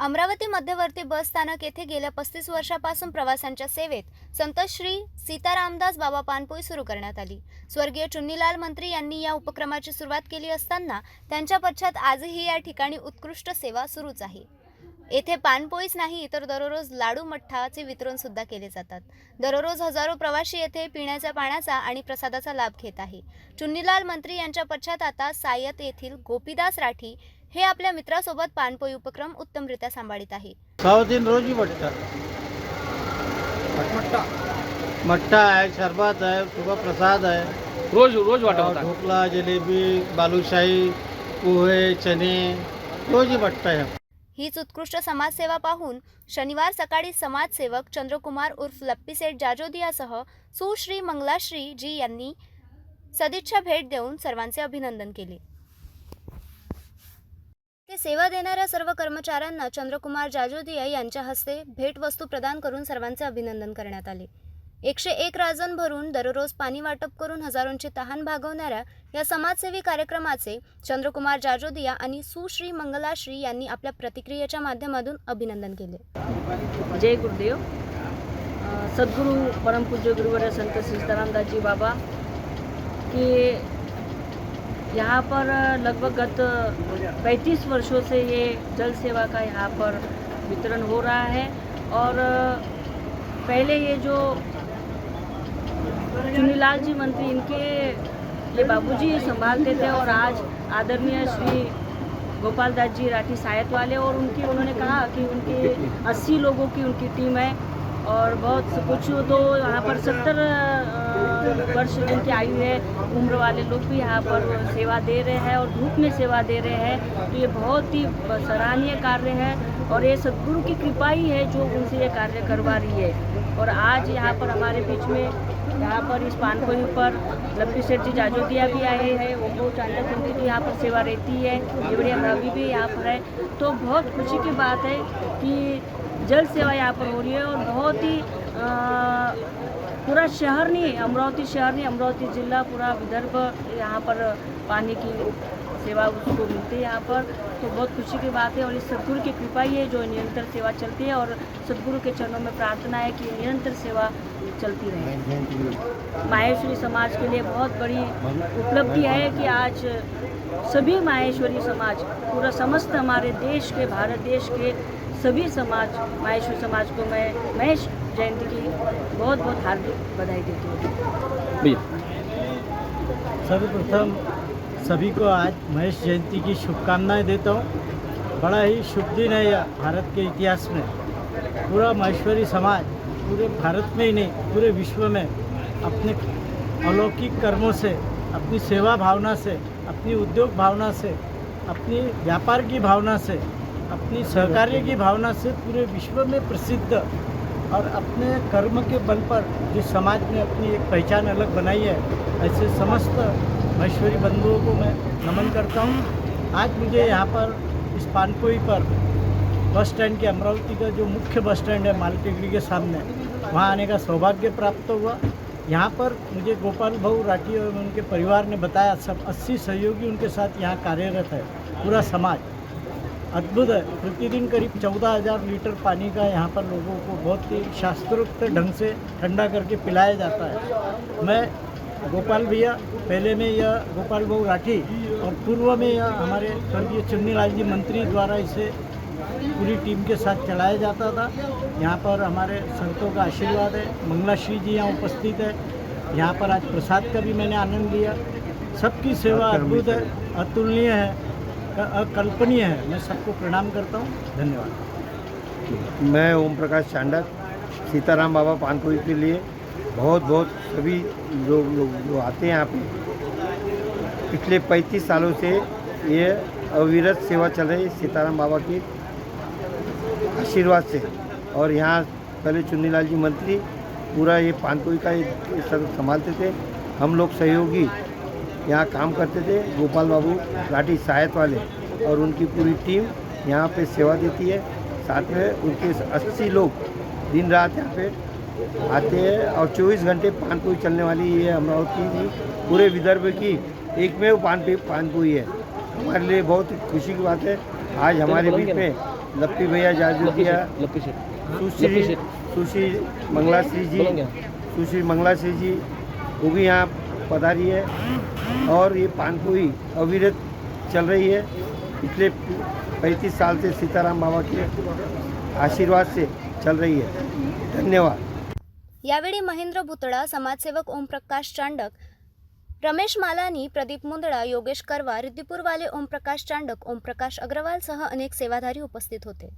अमरावती मध्यवर्ती बस स्थानक येथे गेल्या पस्तीस वर्षापासून प्रवाशांच्या सेवेत संत श्री सीतारामदास बाबा पानपोई सुरू करण्यात आली. स्वर्गीय चुन्नीलाल मंत्री यांनी या उपक्रमाची सुरुवात केली असताना त्यांच्या पश्चात आजही या ठिकाणी उत्कृष्ट सेवा सुरूच आहे. येथे पानपोईच नाही तर दररोज लाडू मठ्ठाचे वितरण सुद्धा केले जातात. दररोज हजारो प्रवासी येथे पिण्याच्या पाण्याचा आणि प्रसादाचा लाभ घेत आहे. चुन्नीलाल मंत्री यांच्या पश्चात आता सायत येथील गोपीदास राठी हे आपल्या मित्रासोबत पानपोई उपक्रम उत्तमरित्या सांभाळीत आहे. सौ दिन रोज ही मट्टा है शरबत है सुबह प्रसाद है रोज रोज होता ढोकला जलेबी बालूशाही पोहे चने रोज ही बटता है हीच उत्कृष्ट समाजसेवा पाहून शनिवार सकाळी समाजसेवक चंद्रकुमार उर्फ लप्पीसेठ जाजोदियासह सुश्री मंगलाश्री जी यांनी सदिच्छा भेट देऊन सर्वांचे अभिनंदन केले. आणि सेवा देणाऱ्या सर्व कर्मचाऱ्यांना चंद्रकुमार जाजोदिया यांच्या हस्ते भेटवस्तू प्रदान करून सर्वांचे अभिनंदन करण्यात आले. एकशे एक राजन भरून दररोज पाणी वाटप करून हजारोंची तहान भागवणाऱ्या या समाजसेवी कार्यक्रमाचे चंद्रकुमार जाजोदिया आणि सुश्री मंगलाश्री यांनी आपल्या प्रतिक्रियेच्या माध्यमातून अभिनंदन केले. जय गुरुदेव. सद्गुरु परम गुरुवर संत सीतारामदास बाबा की यहाँ पर लगभग गत 35 वर्षों से ये जल सेवा का यहाँ पर वितरण हो रहा है और पहले ये जो चुनीलाल जी मंत्री, इनके ये बाबूजी संभालते थे और आज आदरणीय श्री गोपाल दास जी राठी सायत वाले और उनकी, उन्होंने कहा कि उनकी 80 लोगों की उनकी टीम है। और बहुत कुछ तो यहाँ पर सत्तर वर्ष जिनकी आयु है। उम्र वाले लोग भी यहाँ पर सेवा दे रहे हैं और धूप में सेवा दे रहे हैं। तो ये बहुत ही सराहनीय कार्य है और ये सदगुरु की कृपा ही है जो उनसे ये कार्य करवा रही है। और आज यहाँ पर हमारे बीच में यहाँ पर इस पानकोई पर लप्पी सेठ जी जाजोदिया भी आए हैं। ओपो चांदा चंदी भी यहाँ पर सेवा रहती है। देवड़िया भाभी भी यहाँ पर है। तो बहुत खुशी की बात है कि जल सेवा यहाँ पर हो रही है और बहुत ही पूरा शहर नहीं अमरावती शहर नहीं अमरावती जिला पूरा विदर्भ यहाँ पर पानी की सेवा उसको मिलती है यहाँ पर। तो बहुत खुशी की बात है और इस सदगुरु की कृपा ही है जो निरंतर सेवा चलती है और सदगुरु के चरणों में प्रार्थना है कि निरंतर सेवा चलती रहे। माहेश्वरी समाज के लिए बहुत बड़ी उपलब्धि है कि आज सभी माहेश्वरी समाज पूरा समस्त हमारे देश के भारत देश के सभी समाज माहेश्वरी समाज को मैं महेश जयंती की बहुत बहुत हार्दिक बधाई देती हूँ। भैया। सर्वप्रथम सभी को आज महेश जयंती की शुभकामनाएँ देता हूँ। बड़ा ही शुभ दिन है यह भारत के इतिहास में। पूरा महेश्वरी समाज पूरे भारत में ही नहीं पूरे विश्व में अपने अलौकिक कर्मों से अपनी सेवा भावना से अपनी उद्योग भावना से अपनी व्यापार की भावना से अपनी सहकार्य की भावना से पूरे विश्व में प्रसिद्ध और अपने कर्म के बल पर जिस समाज ने अपनी एक पहचान अलग बनाई है, ऐसे समस्त महेश्वरी बंधुओं को मैं नमन करता हूँ। आज मुझे यहाँ पर इस पानपोई पर बस स्टैंड के अमरावती का जो मुख्य बस स्टैंड है मालटेकड़ी के सामने, वहाँ आने का सौभाग्य प्राप्त हुआ। यहाँ पर मुझे गोपाल भाऊ राठी और उनके परिवार ने बताया, सब 80 सहयोगी उनके साथ यहाँ कार्यरत है, पूरा समाज। अद्भुत है। प्रतिदिन करीब चौदह हज़ार लीटर पानी का यहाँ पर लोगों को बहुत ही शास्त्रोक्त ढंग से ठंडा करके पिलाया जाता है। मैं गोपाल भैया पहले में यह गोपाल भाऊ राठी और पूर्व में यह हमारे स्वर्गीय चुन्नीलाल जी मंत्री द्वारा इसे पूरी टीम के साथ चलाया जाता था। यहाँ पर हमारे संतों का आशीर्वाद है। मंगलाश्री जी यहाँ उपस्थित है। यहाँ पर आज प्रसाद का भी मैंने आनंद लिया। सबकी सेवा अद्भुत है अतुलनीय है। अकल्पनीय है। मैं सबको प्रणाम करता हूँ। धन्यवाद। मैं ओम प्रकाश चांडक सीताराम बाबा पानपुरी के लिए बहुत बहुत सभी लोग लोग जो आते हैं यहाँ पे, पिछले 35 सालों से ये अविरत सेवा चल रही सीताराम बाबा की आशीर्वाद से। और यहाँ पहले चुन्नीलाल जी मंत्री पूरा ये पानपुरी का ये सब संभालते थे। हम लोग सहयोगी यहाँ काम करते थे गोपाल बाबू लाठी सहायत वाले और उनकी पूरी टीम यहाँ पे सेवा देती है। साथ में उनके 80 लोग दिन रात यहाँ पे आते हैं और 24 घंटे पानपुरी चलने वाली ये अमरावती की पूरे विदर्भ की एकमेव पान पानपुरी है। हमारे लिए बहुत खुशी की बात है। आज हमारे बीच में लप्पी भैया जाजूदिया सुश्री सुश्री मंगलाश्री जी बोलेंगे। सुश्री मंगलाश्री जी वो भी यहाँ पधारी है और ये पानपुई अविरत चल रही है। पिछले पैंतीस साल से सीताराम बाबा के आशीर्वाद से चल रही है। धन्यवाद। यावेळी महेंद्र भुतडा समाजसेवक ओमप्रकाश चांडक, रमेश मालानी, प्रदीप मुंदडा योगेश करवा रिद्दीपूरवाले ओमप्रकाश चांडक, ओमप्रकाश अग्रवाल सह अनेक सेवाधारी उपस्थित होते।